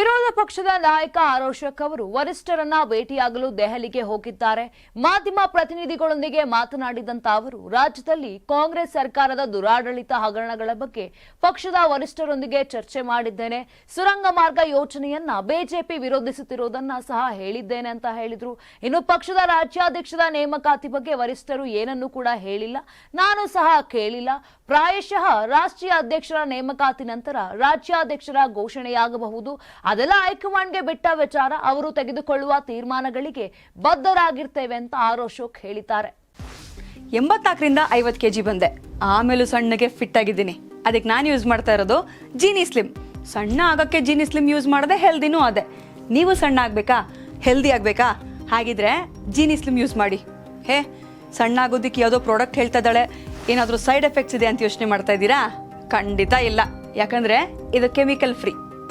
We don't ಪಕ್ಷದ ನಾಯಕ ಆರೋಶಕ್ ಅವರು ವರಿಷ್ಠರನ್ನ ಭೇಟಿಯಾಗಲು ದೆಹಲಿಗೆ ಹೋಗಿದ್ದಾರೆ. ಮಾಧ್ಯಮ ಪ್ರತಿನಿಧಿಗಳೊಂದಿಗೆ ಮಾತನಾಡಿದಂತ ಅವರು, ರಾಜ್ಯದಲ್ಲಿ ಕಾಂಗ್ರೆಸ್ ಸರ್ಕಾರದ ದುರಾಡಳಿತ ಹಗರಣಗಳ ಬಗ್ಗೆ ಪಕ್ಷದ ವರಿಷ್ಠರೊಂದಿಗೆ ಚರ್ಚೆ ಮಾಡಿದ್ದೇನೆ. ಸುರಂಗ ಮಾರ್ಗ ಯೋಜನೆಯನ್ನ ಬಿಜೆಪಿ ವಿರೋಧಿಸುತ್ತಿರುವುದನ್ನ ಸಹ ಹೇಳಿದ್ದೇನೆ ಅಂತ ಹೇಳಿದ್ರು. ಇನ್ನು ಪಕ್ಷದ ರಾಜ್ಯಾಧ್ಯಕ್ಷದ ನೇಮಕಾತಿ ಬಗ್ಗೆ ವರಿಷ್ಠರು ಏನನ್ನೂ ಕೂಡ ಹೇಳಿಲ್ಲ. ನಾನು ಸಹ ಕೇಳಿಲ್ಲ. ಪ್ರಾಯಶಃ ರಾಷ್ಟ್ರೀಯ ಅಧ್ಯಕ್ಷರ ನೇಮಕಾತಿ ನಂತರ ರಾಜ್ಯಾಧ್ಯಕ್ಷರ ಘೋಷಣೆಯಾಗಬಹುದು. ಅದೆಲ್ಲ ಹೈಕಮಾಂಡ್ಗೆ ಬಿಟ್ಟ ವಿಚಾರ ಅವರು ತೆಗೆದುಕೊಳ್ಳುವ ತೀರ್ಮಾನಗಳಿಗೆ ಬದ್ಧರಾಗಿರ್ತೇವೆ ಅಂತ ಆರ್ ಅಶೋಕ್ ಹೇಳಿದ್ದಾರೆ. ಎಂಬತ್ನಾಲ್ಕರಿಂದ ಐವತ್ತು ಕೆ ಜಿ ಬಂದೆ. ಆಮೇಲೂ ಸಣ್ಣಗೆ ಫಿಟ್ ಆಗಿದ್ದೀನಿ. ಅದಕ್ಕೆ ನಾನು ಯೂಸ್ ಮಾಡ್ತಾ ಇರೋದು ಜೀನಿ ಸ್ಲಿಮ್ ಸಣ್ಣ ಆಗೋಕ್ಕೆ ಜೀನಿ ಸ್ಲಿಮ್ ಯೂಸ್ ಮಾಡದೆ ಹೆಲ್ದಿನೂ ಅದೇ. ನೀವು ಸಣ್ಣ ಆಗಬೇಕಾ? ಹೆಲ್ದಿ ಆಗಬೇಕಾ? ಹಾಗಿದ್ರೆ ಜೀನಿ ಸ್ಲಿಮ್ ಯೂಸ್ ಮಾಡಿ. ಹೇ, ಸಣ್ಣ ಆಗೋದಿಕ್ಕೆ ಯಾವುದೋ ಪ್ರಾಡಕ್ಟ್ ಹೇಳ್ತಾ ಇದ್ದಾಳೆ. ಏನಾದರೂ ಸೈಡ್ ಎಫೆಕ್ಟ್ಸ್ ಇದೆ ಅಂತ ಯೋಚನೆ ಮಾಡ್ತಾ ಇದ್ದೀರಾ? ಖಂಡಿತ ಇಲ್ಲ. ಯಾಕಂದರೆ ಇದು ಕೆಮಿಕಲ್ ಫ್ರೀ